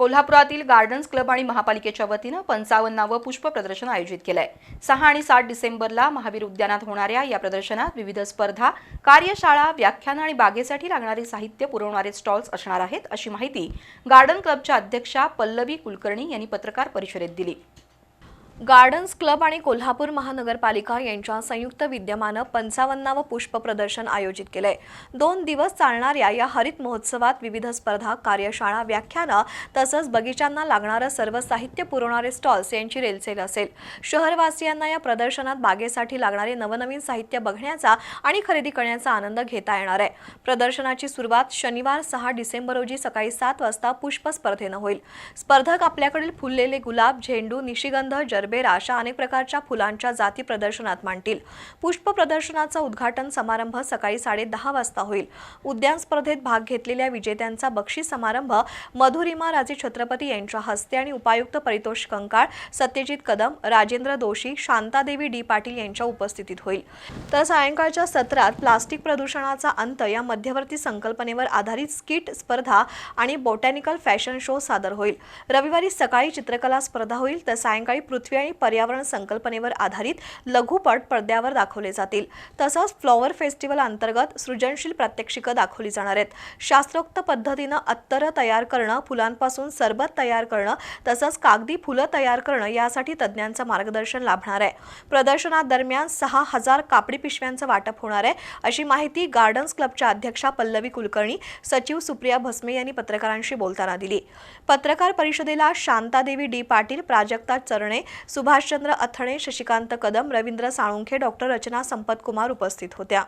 कोल्हापुरातील gardens club आणि महापालिकेच्या वतीनं पंचावन्नावं पुष्प प्रदर्शन आयोजित केलंय. सहा आणि सात डिसेंबरला महावीर उद्यानात होणाऱ्या या प्रदर्शनात विविध स्पर्धा कार्यशाळा व्याख्यानं आणि बागेसाठी लागणारे साहित्य पुरवणारे स्टॉल्स असणार आहेत अशी माहिती गार्डन क्लबच्या अध्यक्षा पल्लवी कुलकर्णी यांनी पत्रकार परिषदेत दिली. गार्डन्स क्लब आणि कोल्हापूर महानगरपालिका यांच्या संयुक्त विद्यमानं पंचावन्नावं पुष्प प्रदर्शन आयोजित केलंय. दोन दिवस चालणाऱ्या या हरित महोत्सवात विविध स्पर्धा कार्यशाळा व्याख्यानं तसंच बगीचांना लागणारं सर्व साहित्य पुरवणारे स्टॉल्स यांची रेलसेल असेल. शहरवासियांना या प्रदर्शनात बागेसाठी लागणारे नवनवीन साहित्य बघण्याचा आणि खरेदी करण्याचा आनंद घेता येणार आहे. प्रदर्शनाची सुरुवात शनिवार सहा डिसेंबर रोजी सकाळी सात वाजता पुष्प स्पर्धेनं होईल. स्पर्धक आपल्याकडील फुललेले गुलाब झेंडू निशिगंध जरबेरा अशा अनेक प्रकारच्या फुलांच्या जाती प्रदर्शनात मांडतील. पुष्प प्रदर्शनाचा उद्घाटन समारंभ सकाळी साडे दहा वाजता होईल. उद्यान स्पर्धेत भाग घेतलेल्या विजेत्यांचा बक्षीस समारंभ मधुरिमा राजे छत्रपती यांच्या हस्ते आणि उपायुक्त परितोष कंकाळ सत्यजित कदम राजेंद्र दोषी शांतादेवी डी पाटील यांच्या उपस्थितीत होईल. तर सायंकाळच्या सत्रात प्लास्टिक प्रदूषणाचा अंत या मध्यवर्ती संकल्पनेवर आधारित स्किट स्पर्धा आणि बोटॅनिकल फॅशन शो सादर होईल. रविवारी सकाळी चित्रकला स्पर्धा होईल. तर सायंकाळी पृथ्वी पृथ्वी आणि पर्यावरण संकल्पनेवर आधारित लघुपट पडद्यावर दाखवले जातील. तसंच फ्लॉवर फेस्टिवल अंतर्गत सृजनशील प्रात्यक्षिकं दाखवली जाणार आहेत. शास्त्रोक्त पद्धतीनं अत्तर तयार करणं फुलांपासून सरबत तयार करणं तसंच कागदी फुलं तयार करणं यासाठी तज्ज्ञांचं मार्गदर्शन लाभणार आहे. प्रदर्शनादरम्यान सहा हजार कापडी पिशव्यांचं वाटप होणार आहे अशी माहिती गार्डन्स क्लबच्या अध्यक्षा पल्लवी कुलकर्णी सचिव सुप्रिया भस्मे यांनी पत्रकारांशी बोलताना दिली. पत्रकार परिषदेला शांतादेवी डी पाटील प्राजक्ता चरणे सुभाषचंद्र अथणे शशिकांत कदम रवींद्र साळुंखे डॉक्टर रचना संपतकुमार उपस्थित होत्या.